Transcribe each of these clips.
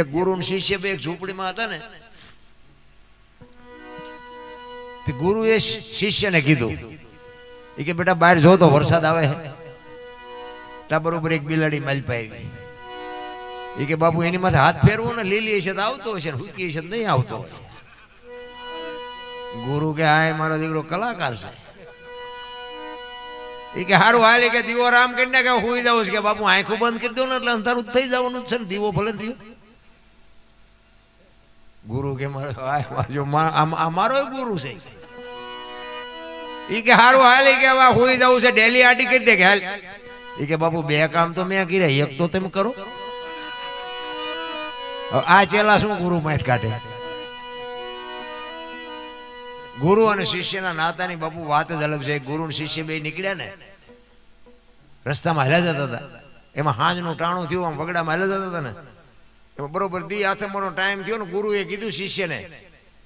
એક ગુરુ શિષ્ય બે ઝૂંપડીમાં હતા ને, તે ગુરુએ શિષ્યને કીધું એ કે બેટા બહાર જો તો વરસાદ આવે ત્યાં બરોબર એક બિલાડી માલ પાઈ ગઈ. એ કે બાપુ, એની માથે હાથ ફેરવો ને, લીલી હશે તો આવતો હશે ને, હુકી હશે નહીં આવતો. ગુરુ કે, હા મારો દીકરો કલાકાર છે. એ કે હારું હાલે કે દીવો રામ કરી નાખે હુઈ જાવ છે કે બાપુ આંખું બંધ કરી દો ને એટલે અંધારું જ થઈ જવાનું જ છે ને દીવો ભલે ને રહ્યો ગુરુ કે મારો આ મારો મા- આ આ મારો ગુરુ છે એ કે હારું હાલે કે હવે હુઈ જવું છે ડેલી આટી કરી દે કે હાલ એ કે બાપુ બે કામ તો મેં કર્યા એક તો તમે કરો હવે આ ચેલા શું ગુરુ માહિત કાઢે ગુરુ અને શિષ્યના નાતાની બાપુ વાત જ અલગ છે ગુરુ અને શિષ્ય બે નીકળ્યા ને રસ્તામાં હાલ્યા જતા હતા. એમાં હાંજનું ટાણું થયું, આમ વગડામાં હાલ્યા જતા હતા ને. એમાં બરોબર દી આથમવાનો ટાઈમ થયો ને, ગુરુએ કીધું શિષ્યને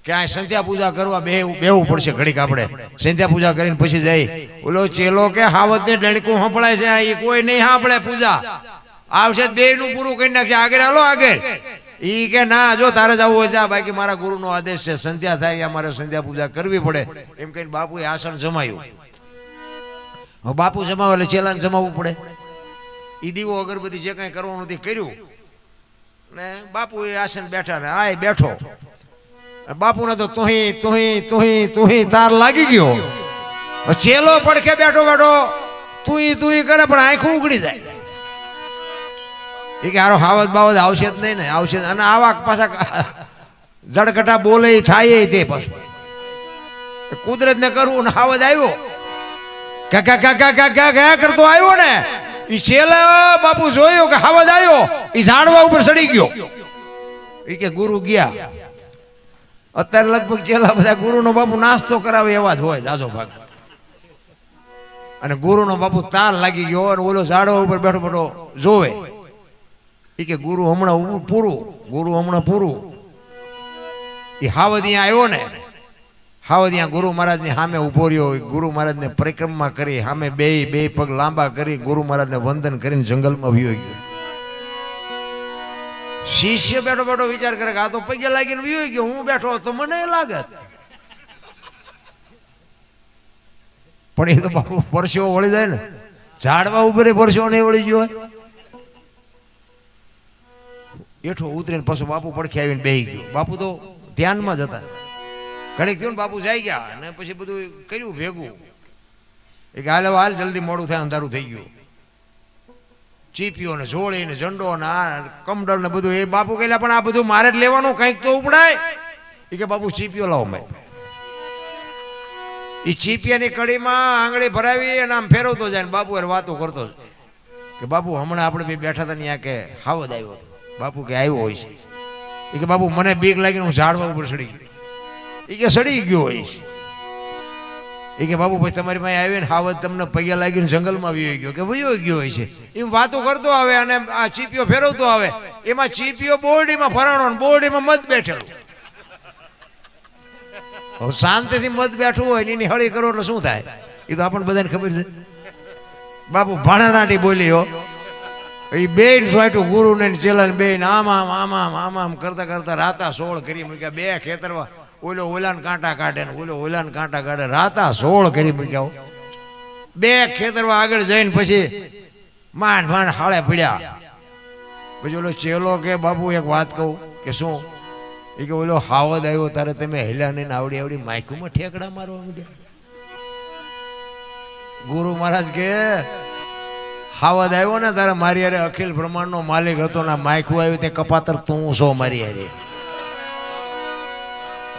કે આ સંધ્યા પૂજા કરવા બે બેવું પડશે ઘડીક આપણે. સંધ્યા પૂજા કરીને પછી જાય ઓલો ચેલો કે હાવત ને ડણકું સંભળાય છે એ કોઈ નહીં સાંભળે પૂજા. આવશે બે નું પૂરું કરી નાખશે. આગળ હાલો, આગળ. ઈ કે, ના, જો તારે જવું હોય જા બાકી મારા ગુરુનો આદેશ છે. સંધ્યા થાય અમારે મારે સંધ્યા પૂજા કરવી પડે. એમ કહીને બાપુએ આસન જમાયું. બાપુ જમાવે એટલે ચેલાને જમાવવું પડે. એ દીવો અગરબત્તી જે કાંઈ કરવાનું તે કર્યું. ને બાપુ એ આસન બેઠા ને આય બેઠો. બાપુને તો તુહી તુહી તુહી તુહી તાર લાગી ગયો. ચેલો પડખે બેઠો બેઠો તુહી તુહી કરે પણ આંખું ઉગડી જાય. એ કે હારો હાવત બાવત આવશે જ નહીં ને આવશે અને આવા પાછા જડકટા બોલે થાય તે પાછું. કુદરત ને કરવું ને હાવત આવ્યો. કા કા કા કા કા કા કા કરતો આવ્યો ને? એ છેલ્લા બાપુ જોયો કે હાવત આવ્યો. એ ઝાડવા ઉપર ચડી ગયો. ઈ કે ગુરુ ગયા. અત્યારે લગભગ છેલ્લા બધા ગુરુનો બાપુ નાસ્તો કરાવે એવા જ હોય, જાજો ભાગ. અને ગુરુનો બાપુ તાર લાગી ગયો અને ઓલો ઝાડવા ઉપર બેઠો બેઠો જોવે. ઈ કે ગુરુ હમણાં પૂરું. ગુરુ હમણાં પૂરું. એ હાવદિયા આવ્યો ને. હાવદિયા ગુરુ મહારાજની સામે ઊભો રહ્યો ગુરુ મહારાજને પરિક્રમા કરી સામે બે બે પગ લાંબા કરી ગુરુ મહારાજને વંદન કરીને જંગલમાં વયો ગયો. શિષ્ય બેઠો બેઠો વિચાર કરે કે આ તો પગે લાગીને વયો ગયો હું બેઠો તો મને લાગત. પણ એ તો બાપુ પરસેવો વળી જાય ને. ઝાડવા ઉપર પરસેવો નહીં વળી ગયો હોય. એઠો ઉતરીને પાછો બાપુ પડખે આવીને બેહી ગયો. બાપુ તો ધ્યાનમાં જ હતા. ઘડીક થયું બાપુ જાય ગયા અને પછી બધું કર્યું, ભેગું. એ કે હાલ હાલ જલ્દી મોડું થાય, અંધારું થઈ ગયું. ચીપીઓ ને જોડી ને ઝંડો ને આ કમડર ને બધું, એ બાપુ કહેલા, પણ આ બધું મારે જ લેવાનું, કંઈક તો ઉપડાય. એ કે, બાપુ ચીપીઓ લાવો મેં. એ ચીપિયાની કડીમાં આંગળી ભરાવી અને આમ ફેરવતો જાય ને બાપુ એ વાતો કરતો. કે, બાપુ, હમણાં આપણે બે બેઠા હતા ત્યાં કે હાવદ આવ્યો બાપુ કે, આવ્યો હોય છે. એ કે, બાપુ, મને બીક લાગીને હું ઝાડવા ઉપર ચડી ગયો. એ કે સડી ગયો હોય. એ કે બાબુ ભાઈ તમારી પાસે આવીને હાવત તમને પૈયા લાગીને જંગલમાં વયો ગયો. કે વયો ગયો હોય છે. એમ વાતો કરતો આવે અને આ ચીપીઓ ફેરવતો આવે. એમાં ચીપીઓ બોરડીમાં ફરાણો ને બોરડીમાં મત બેઠેલો. શાંતિથી મત બેઠું હોય એની હળી કરો એટલે શું થાય? એ તો આપણને બધાને ખબર છે. બાપુ ભાણાનાટી બોલી હો. એ બેન સોંટ્યું ગુરુ ને ચેલા ને બેન આમ આમ આમ આમ આમ આમ કરતા કરતા રાતા સોળ કરી મૂક્યા. બે ખેતરમાં ઓલો ઓલાને કાંટા કાઢે ને ઓલો ઓલાને કાંટા કાઢે. રાતા સોળ કરી મૂક્યા. બે ખેતરમાં આગળ જઈને પછી માંડ માંડ હાળે પીડ્યા. પછી ઓલો ચેલો કે, બાપુ, એક વાત કહું કે શું? એ કે, ઓલો હાવદ આવ્યો, તારે તમે નહીં ને આવડી આવડી માયકુમાં ઠેકડા મારવા માંડ્યા. ગુરુ મહારાજ કે, હાવદ આવ્યો ને તારે મારી હારે અખિલ બ્રહ્માંડનો માલિક હતો ને માયકું આવ્યું તે કપાતર તું છો મારી હારે.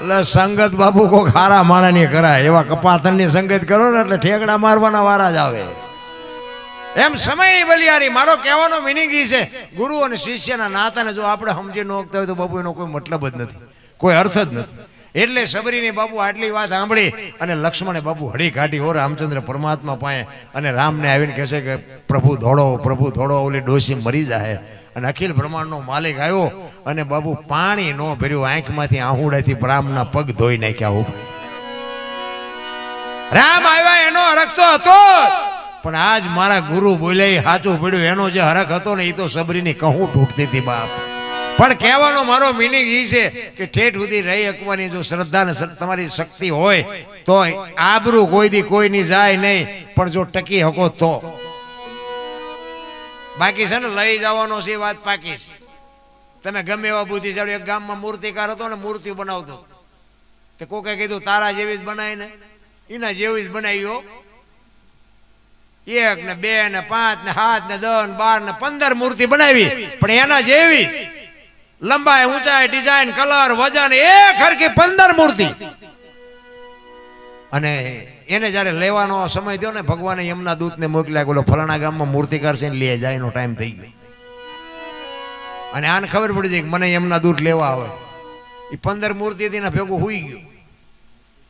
એટલે સંગત બાપુ કોક હારા માણાની કરાય, એવા કપાથણની સંગત કરો ને એટલે ઠેકડા મારવાના વારા જ આવે. એમ સમયની બલિયારી મારો કહેવાનો મિનિંગ ઈ છે, ગુરુ અને શિષ્યના નાતાને જો આપણે સમજી ન હોય તો બાપુ એનો કોઈ મતલબ જ નથી, કોઈ અર્થ જ નથી. એટલે સબરીની બાપુ આટલી વાત સાંભળી અને લક્ષ્મણે બાપુ હળી કાઢી હો રામચંદ્ર, પરમાત્મા પાસે. અને રામને આવીને કહે છે કે, પ્રભુ ધોડો પ્રભુ ધોડો ઓલી ડોસી મરી જાય અને અખિલ બ્રહ્માંડનો માલિક આવ્યો અને બાપુ પાણી ન ભર્યું, આંખમાંથી આહુડાથી રામના પગ ધોઈ નાખ્યા, હો રામ આવ્યા, એનો હરખ તો હતો. પણ આજ મારા ગુરુ બોલ્યા સાચું પડ્યું, એનો જે હરખ હતો ને એ તો સબરીની કહું તૂટતી હતી બાપ. પણ કહેવાનો મારો મિનિંગ એ છે કે ઠેઠ સુધી રહી શકવાની જો શ્રદ્ધા ને તમારી શક્તિ હોય, તો આબરૂ કોઈ દી કોઈની જાય નહીં, પણ જો ટકી શકો તો. બાકી છે ને લઈ જવાનો છે વાત પાકી છે. તમે ગમે એવા બુદ્ધિશાળી એક ગામમાં મૂર્તિકાર હતો ને મૂર્તિ બનાવતો તે કોકે કીધું, તારા જેવી જ બનાવી ને. એના જેવી જ બનાવ્યો એક ને બે ને પાંચ ને સાત ને દસ ને બાર ને પંદર મૂર્તિ બનાવી. પણ એના જેવી લંબાઈ ઊંચાઈ ડિઝાઇન કલર વજન, એક હરખી પંદર મૂર્તિ. અને એને જ્યારે લેવાનો સમય થયો ને, ભગવાને એમના દૂતને મોકલ્યા બોલો ફલાણા ગામમાં મૂર્તિકાર છે ને લે જાય એનો ટાઈમ થઈ ગયો. અને આને ખબર પડી જાય કે મને એમના દૂત લેવા આવે. એ પંદર મૂર્તિ હતી ને ભેગું હુઈ ગયું.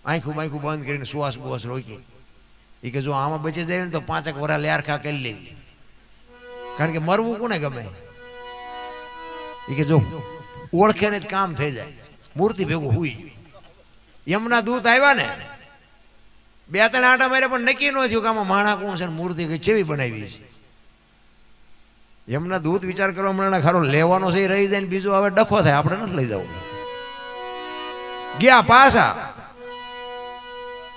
આંખું બાંખું બંધ કરીને સુવાસ બુવાસ રોકી. એ કે જો આમાં બચી જાય ને તો પાંચક વરા લેરખા કરી લેવી. કારણ કે મરવું કોને ગમે? એ કે જો ઓળખે ને કામ થઈ જાય. મૂર્તિ ભેગું હોય યમના દૂત આવ્યા ને, બે ત્રણ આટા મારે પણ નક્કી ન થયું કે આમાં માણા કોણ છે મૂર્તિ કઈ ચેવી બનાવી છે. એમના દૂત વિચાર કરવા મળે ખારો લેવાનો છે રહી જાય ને બીજું હવે ડખો થાય, આપણે નથી લઈ જવું. ગયા પાછા.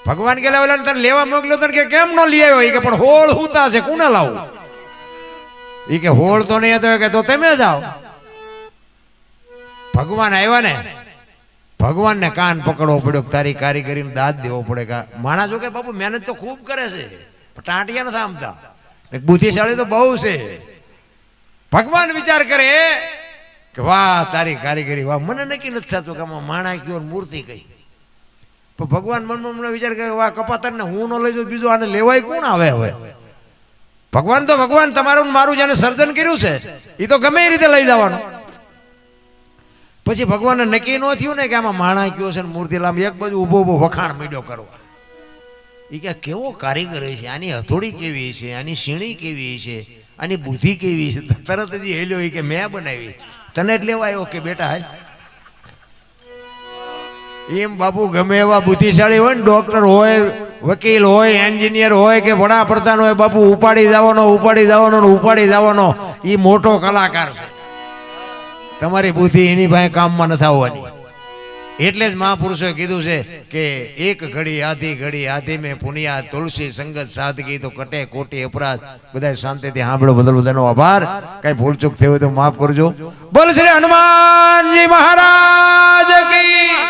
ભગવાન કે ઓલા તને લેવા મોકલ્યો તને કે કેમ નો લઈ આવ્યો? કે, પણ હોળ હુતા છે, કોને લાવું? એ કે, હોળ તો નહીં હતો કે, તો તમે જાઓ. ભગવાન આવ્યા ને? ભગવાનને કાન પકડવો પડ્યો, તારી કારીગરીને દાદ દેવો પડે કે? માણસ કે બાપુ મહેનત તો ખૂબ કરે છે ટાંટિયા નથી આમતા. બુદ્ધિશાળી તો બહુ છે. ભગવાન વિચાર કરે કે, વાહ, તારી કારીગરી, વાહ. મને નક્કી નથી થતું કે આમાં માણા કયો મૂર્તિ કઈ. પણ ભગવાન મનમાં મને વિચાર કરે, વાહ કપાતર ને હું ન લઈ જાઉં, બીજું આને લેવાય કોણ આવે હવે? ભગવાન તો ભગવાન, તમારું મારું જેને સર્જન કર્યું છે એ તો ગમે એ રીતે લઈ જવાનું. પછી ભગવાનને નક્કી ન થયું ને કે આમાં માણા કયો છે ને મૂર્તિ લાંબ એક બાજુ ઊભો ઊભો વખાણ મીડ્યો કરવા એ કે કેવો કારીગર છે, આની હથોડી કેવી છે, આની સીણી કેવી છે, આની બુદ્ધિ કેવી છે? તરત જ હેલ્યો કે મેં બનાવી. તને જ લેવા આવ્યો કે બેટા હાલ? એમ બાપુ ગમે એવા બુદ્ધિશાળી હોય ને ડોક્ટર હોય, વકીલ હોય એન્જિનિયર હોય કે વડાપ્રધાન હોય, બાપુ ઉપાડી જવાનો ઉપાડી જવાનો ઉપાડી જવાનો એ મોટો કલાકાર છે. તમારી બુદ્ધિ એની પાસે કામમાં નથી આવવાની. એટલે જ મહાપુરુષોએ કીધું છે કે એક ઘડી, આધી ઘડી, આધી મેં પુનિયા, તુલસી, સંગત, સાદગી તો કટે કોટી અપરાધ. બધા શાંતિથી સાંભળો, બદલ બધાનો આભાર. કઈ ભૂલચૂક થયું તો માફ કરજો. બોલ શ્રી હનુમાનજી મહારાજ કી!